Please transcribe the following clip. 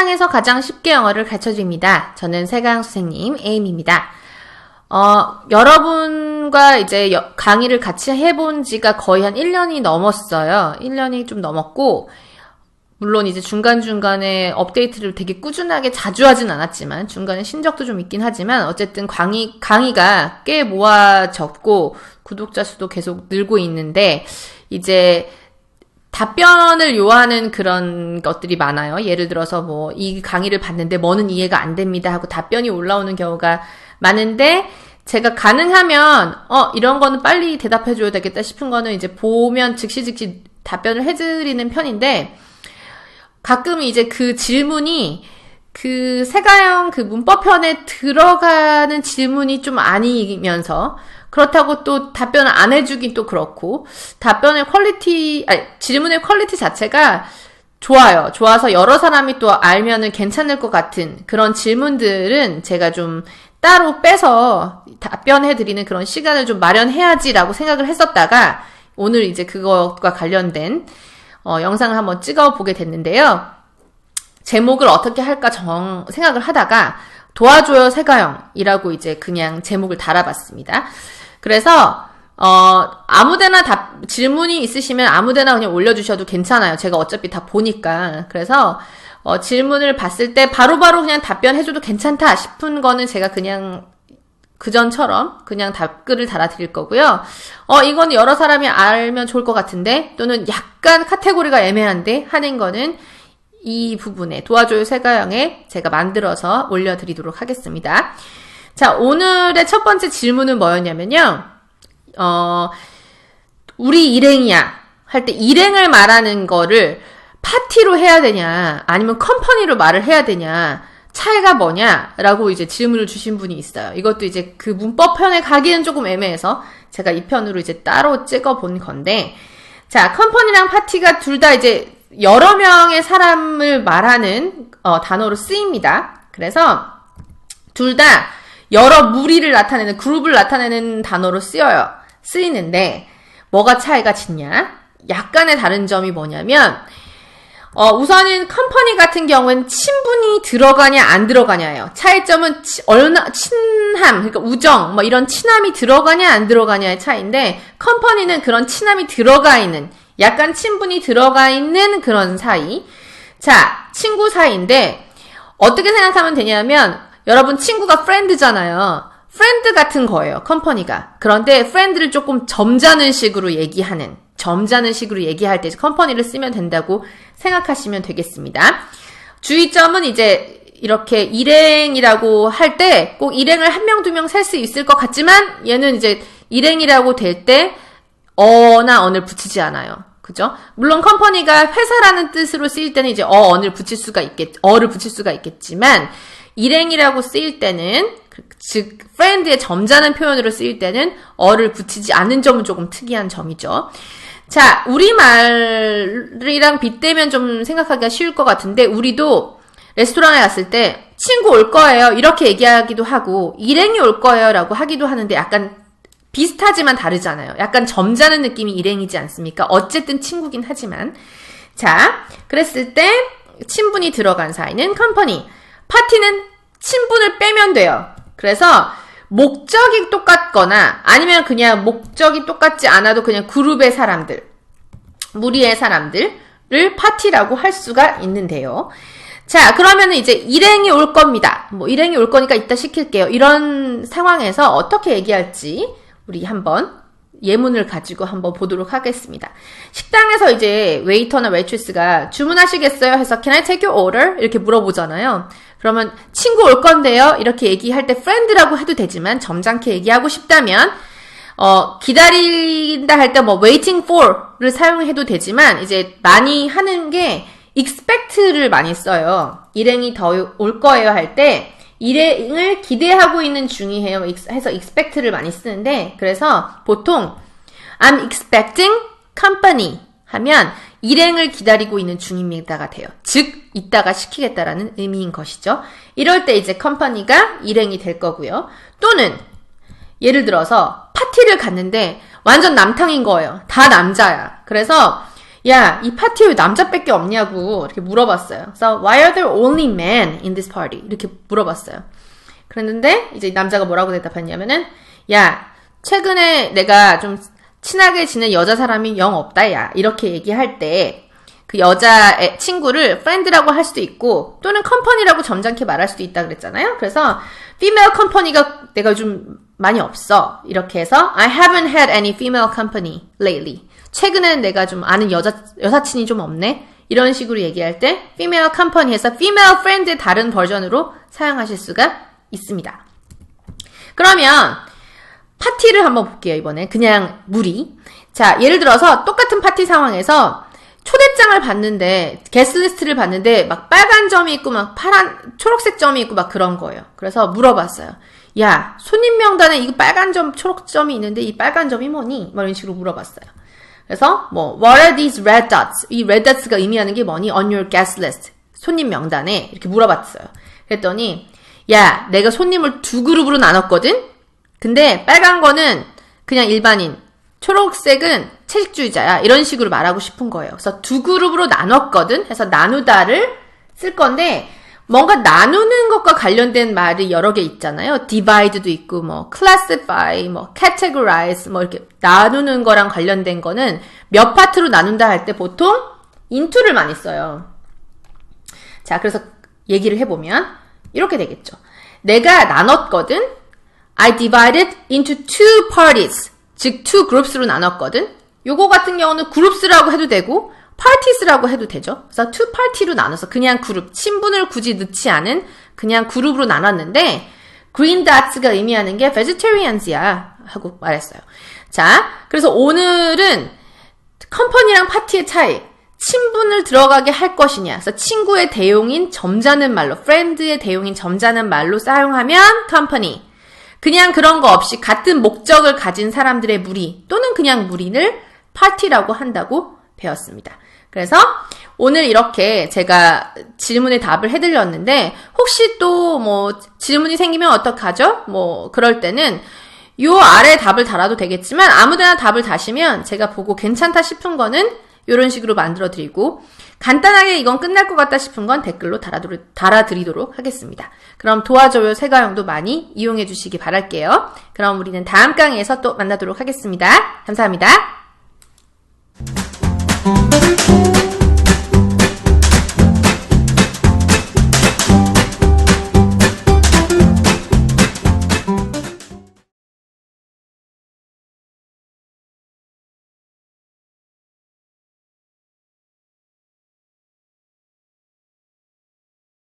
세상에서 가장 쉽게 영어를 가르쳐 줍니다. 저는 세강 선생님 에임입니다. 어, 여러분과 이제 여- 강의를 같이 해본 지가 거의 한 1년이 넘었어요. 1년이 좀 넘었고, 물론 이제 중간중간에 업데이트를 되게 꾸준하게 자주 하진 않았지만, 중간에 신적도 좀 있긴 하지만, 어쨌든 강의, 강의가 꽤 모아졌고, 구독자 수도 계속 늘고 있는데, 이제 답변을 요하는 그런 것들이 많아요. 예를 들어서 뭐, 이 강의를 봤는데 뭐는 이해가 안 됩니다 하고 답변이 올라오는 경우가 많은데, 제가 가능하면, 어, 이런 거는 빨리 대답해 줘야 되겠다 싶은 거는 이제 보면 즉시 즉시 답변을 해 드리는 편인데, 가끔 이제 그 질문이 그 세가형 그 문법편에 들어가는 질문이 좀 아니면서 그렇다고 또 답변을 안 해주긴 또 그렇고 답변의 퀄리티 아니 질문의 퀄리티 자체가 좋아요. 좋아서 여러 사람이 또 알면은 괜찮을 것 같은 그런 질문들은 제가 좀 따로 빼서 답변해 드리는 그런 시간을 좀 마련해야지라고 생각을 했었다가 오늘 이제 그것과 관련된 어, 영상을 한번 찍어 보게 됐는데요. 제목을 어떻게 할까 정, 생각을 하다가 도와줘요 세가영이라고 이제 그냥 제목을 달아봤습니다. 그래서 어, 아무데나 답, 질문이 있으시면 아무데나 그냥 올려주셔도 괜찮아요. 제가 어차피 다 보니까. 그래서 어, 질문을 봤을 때 바로 바로 그냥 답변해줘도 괜찮다 싶은 거는 제가 그냥 그전처럼 그냥 답글을 달아드릴 거고요. 어, 이건 여러 사람이 알면 좋을 것 같은데, 또는 약간 카테고리가 애매한데 하는 거는 이 부분에 도와줘요 세가영에 제가 만들어서 올려드리도록 하겠습니다. 자, 오늘의 첫 번째 질문은 뭐였냐면요. 어, 우리 일행이야. 할 때 일행을 말하는 거를 파티로 해야 되냐, 아니면 컴퍼니로 말을 해야 되냐, 차이가 뭐냐 라고 이제 질문을 주신 분이 있어요. 이것도 이제 그 문법 편에 가기는 조금 애매해서 제가 이 편으로 이제 따로 찍어 본 건데, 자, 컴퍼니랑 파티가 둘 다 이제 여러 명의 사람을 말하는 어, 단어로 쓰입니다. 그래서 둘 다 여러 무리를 나타내는 그룹을 나타내는 단어로 쓰여요. 쓰이는데 뭐가 차이가 짙냐? 약간의 다른 점이 뭐냐면 어, 우선은 컴퍼니 같은 경우는 친분이 들어가냐 안 들어가냐예요. 차이점은 치, 얼나 친함, 그러니까 우정, 뭐 이런 친함이 들어가냐 안 들어가냐의 차이인데 컴퍼니는 그런 친함이 들어가 있는 약간 친분이 들어가 있는 그런 사이. 자, 친구 사이인데 어떻게 생각하면 되냐면 여러분 친구가 프렌드잖아요. 프렌드 같은 거예요. 컴퍼니가. 그런데 프렌드를 조금 점잖은 식으로 얘기하는 점잖은 식으로 얘기할 때 컴퍼니를 쓰면 된다고 생각하시면 되겠습니다. 주의점은 이제 이렇게 일행이라고 할 때 꼭 일행을 한 명, 두 명 셀 수 있을 것 같지만 얘는 이제 일행이라고 될 때 어나 언을 붙이지 않아요. 그죠? 물론 컴퍼니가 회사라는 뜻으로 쓰일 때는 이제 어, 언을 붙일 수가 있겠, 어를 붙일 수가 있겠지만 일행이라고 쓰일 때는 즉 프렌드의 점잖은 표현으로 쓰일 때는 어를 붙이지 않는 점은 조금 특이한 점이죠. 자, 우리말이랑 빗대면 좀 생각하기가 쉬울 것 같은데, 우리도 레스토랑에 갔을 때, 친구 올 거예요. 이렇게 얘기하기도 하고, 일행이 올 거예요. 라고 하기도 하는데, 약간 비슷하지만 다르잖아요. 약간 점잖은 느낌이 일행이지 않습니까? 어쨌든 친구긴 하지만. 자, 그랬을 때, 친분이 들어간 사이는 컴퍼니. 파티는 친분을 빼면 돼요. 그래서, 목적이 똑같거나 아니면 그냥 목적이 똑같지 않아도 그냥 그룹의 사람들, 무리의 사람들을 파티라고 할 수가 있는데요. 자, 그러면은 이제 일행이 올 겁니다. 뭐 일행이 올 거니까 이따 시킬게요. 이런 상황에서 어떻게 얘기할지 우리 한번 예문을 가지고 한번 보도록 하겠습니다. 식당에서 이제 웨이터나 웨이트리스가 주문하시겠어요? 해서 Can I take your order? 이렇게 물어보잖아요. 그러면 친구 올 건데요. 이렇게 얘기할 때 friend라고 해도 되지만 점잖게 얘기하고 싶다면 어, 기다린다 할 때 뭐 waiting for를 사용해도 되지만 이제 많이 하는 게 expect를 많이 써요. 일행이 더 올 거예요 할 때 일행을 기대하고 있는 중이에요. 해서 expect를 많이 쓰는데 그래서 보통 I'm expecting company 하면 일행을 기다리고 있는 중입니다가 돼요. 즉 이따가 시키겠다라는 의미인 것이죠. 이럴 때 이제 컴퍼니가 일행이 될 거고요. 또는 예를 들어서 파티를 갔는데 완전 남탕인 거예요. 다 남자야. 그래서 야, 이 파티에 왜 남자밖에 없냐고 이렇게 물어봤어요. 그래서 why are there only men in this party? 이렇게 물어봤어요. 그랬는데 이제 이 남자가 뭐라고 대답했냐면은 야, 최근에 내가 좀 친하게 지낸 여자 사람이 영 없다 야. 이렇게 얘기할 때 그 여자 의 친구를 friend라고 할 수도 있고 또는 컴퍼니라고 점잖게 말할 수도 있다 그랬잖아요. 그래서 female company가 내가 좀 많이 없어. 이렇게 해서 I haven't had any female company lately. 최근엔 내가 좀 아는 여자 여사친이 좀 없네. 이런 식으로 얘기할 때 female company에서 female friend의 다른 버전으로 사용하실 수가 있습니다. 그러면 파티를 한번 볼게요, 이번에. 그냥 무리. 자, 예를 들어서 똑같은 파티 상황에서 초대장을 봤는데, 게스트리스트를 봤는데, 막 빨간 점이 있고, 막 파란, 초록색 점이 있고, 막 그런 거예요. 그래서 물어봤어요. 야, 손님 명단에 이거 빨간 점, 초록 점이 있는데, 이 빨간 점이 뭐니? 뭐 이런 식으로 물어봤어요. 그래서, 뭐, what are these red dots? 이 red dots가 의미하는 게 뭐니? on your guest list. 손님 명단에. 이렇게 물어봤어요. 그랬더니, 야, 내가 손님을 두 그룹으로 나눴거든? 근데 빨간 거는 그냥 일반인, 초록색은 채식주의자야. 이런 식으로 말하고 싶은 거예요. 그래서 두 그룹으로 나눴거든? 해서 나누다를 쓸 건데, 뭔가 나누는 것과 관련된 말이 여러 개 있잖아요. divide도 있고, 뭐, classify, 뭐, categorize, 뭐, 이렇게 나누는 거랑 관련된 거는 몇 파트로 나눈다 할 때 보통 into를 많이 써요. 자, 그래서 얘기를 해보면, 이렇게 되겠죠. 내가 나눴거든? I divided into two parties. 즉, two groups로 나눴거든? 요거 같은 경우는 groups라고 해도 되고, parties라고 해도 되죠. 그래서 two party로 나눠서 그냥 그룹, 친분을 굳이 넣지 않은 그냥 그룹으로 나눴는데, green dots가 의미하는 게 vegetarians야. 하고 말했어요. 자, 그래서 오늘은 컴퍼니랑 파티의 차이. 친분을 들어가게 할 것이냐. 그래서 친구의 대용인 점잖은 말로, friend의 대용인 점잖은 말로 사용하면 company. 그냥 그런 거 없이 같은 목적을 가진 사람들의 무리 또는 그냥 무리를 파티라고 한다고 배웠습니다. 그래서 오늘 이렇게 제가 질문에 답을 해드렸는데 혹시 또 뭐 질문이 생기면 어떡하죠? 뭐 그럴 때는 요 아래 답을 달아도 되겠지만 아무데나 답을 다시면 제가 보고 괜찮다 싶은 거는 이런 식으로 만들어 드리고 간단하게 이건 끝날 것 같다 싶은 건 댓글로 달아드리도록 하겠습니다. 그럼 도와줘요 세가용도 많이 이용해 주시기 바랄게요. 그럼 우리는 다음 강의에서 또 만나도록 하겠습니다. 감사합니다. Música